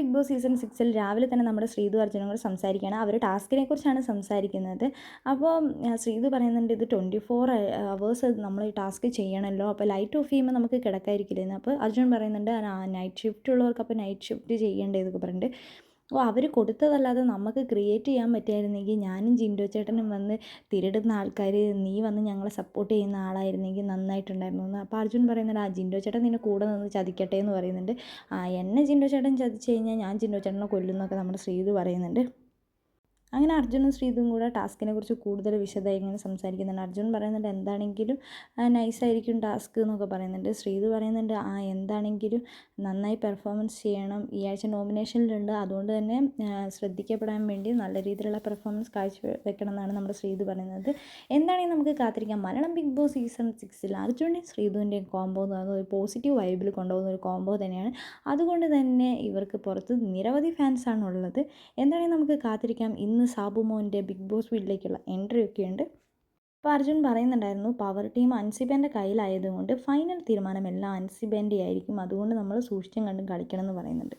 Big boss season സിക്സിൽ രാവിലെ തന്നെ നമ്മുടെ ശ്രീതു അർജുനോട് സംസാരിക്കുകയാണ്. അവർ ടാസ്കിനെ കുറിച്ചാണ് സംസാരിക്കുന്നത്. അപ്പോൾ ശ്രീതു പറയുന്നുണ്ട് ഇത് ട്വന്റി ഫോർ അവേഴ്സ് നമ്മൾ ഈ ടാസ്ക് ചെയ്യണമല്ലോ. അപ്പോൾ ലൈറ്റ് ഓഫ് ചെയ്യുമ്പോൾ നമുക്ക് കിടക്കാതിരിക്കില്ലെന്ന് അപ്പോൾ അർജുൻ പറയുന്നുണ്ട് നൈറ്റ് ഷിഫ്റ്റ് ഉള്ളവർക്ക് അപ്പോൾ നൈറ്റ് ഷിഫ്റ്റ് ചെയ്യേണ്ടതൊക്കെ പറഞ്ഞിട്ട്. അപ്പോൾ അവർ കൊടുത്തതല്ലാതെ നമുക്ക് ക്രിയേറ്റ് ചെയ്യാൻ പറ്റുമായിരുന്നെങ്കിൽ ഞാനും ജിൻഡോ ചേട്ടനും വന്ന് തിരിടുന്ന ആൾക്കാർ നീ വന്ന് ഞങ്ങളെ സപ്പോർട്ട് ചെയ്യുന്ന ആളായിരുന്നെങ്കിൽ നന്നായിട്ടുണ്ടായിരുന്നു അപ്പോൾ അർജുൻ പറയുന്നുണ്ട് ആ ജിൻഡോ ചേട്ടൻ നിന്നെ കൂടെ നിന്ന് ചതിക്കട്ടെ എന്ന് പറയുന്നുണ്ട്. ആ എന്നെ ജിൻഡോ ചേട്ടൻ ചതിച്ച് കഴിഞ്ഞാൽ ഞാൻ ജിൻഡോ ചേട്ടനെ കൊല്ലുന്നൊക്കെ നമ്മുടെ ശ്രീത് പറയുന്നുണ്ട്. അങ്ങനെ അർജുനും ശ്രീതും കൂടെ ടാസ്കിനെ കുറിച്ച് കൂടുതൽ വിശദമായി ഇങ്ങനെ സംസാരിക്കുന്നുണ്ട്. അർജുൻ പറയുന്നുണ്ട് എന്താണെങ്കിലും നൈസായിരിക്കും ടാസ്ക് എന്നൊക്കെ പറയുന്നുണ്ട്. ശ്രീതു പറയുന്നുണ്ട് ആ എന്താണെങ്കിലും നന്നായി പെർഫോമൻസ് ചെയ്യണം. ഈ ആഴ്ച നോമിനേഷനിലുണ്ട്. അതുകൊണ്ട് തന്നെ ശ്രദ്ധിക്കപ്പെടാൻ വേണ്ടി നല്ല രീതിയിലുള്ള പെർഫോമൻസ് കാഴ്ച വെക്കണം എന്നാണ് നമ്മുടെ ശ്രീതു പറയുന്നത്. എന്താണെങ്കിൽ നമുക്ക് കാത്തിരിക്കാം. മലയാളം ബിഗ് ബോസ് സീസൺ സിക്സിൽ അർജുന്റെയും ശ്രീതുവിന്റെയും കോംബോ എന്ന് പറയുന്നത് ഒരു പോസിറ്റീവ് വൈബിൽ കൊണ്ടുപോകുന്ന ഒരു കോംബോ തന്നെയാണ്. അതുകൊണ്ട് തന്നെ ഇവർക്ക് പുറത്ത് നിരവധി ഫാൻസാണ് ഉള്ളത് എന്താണെങ്കിൽ നമുക്ക് കാത്തിരിക്കാം. ഇന്ന് സാബുമോന്റെ ബിഗ് ബോസ് വീട്ടിലേക്കുള്ള എൻട്രി ഒക്കെ ഉണ്ട്. അപ്പോൾ അർജുൻ പറയുന്നുണ്ടായിരുന്നു പവർ ടീം അൻസിബന്റെ കയ്യിലായതുകൊണ്ട് ഫൈനൽ തീരുമാനം എല്ലാം അൻസിബന്റെ ആയിരിക്കും. അതുകൊണ്ട് നമ്മൾ സൂക്ഷിച്ചും കണ്ടും കളിക്കണം എന്ന് പറയുന്നുണ്ട്.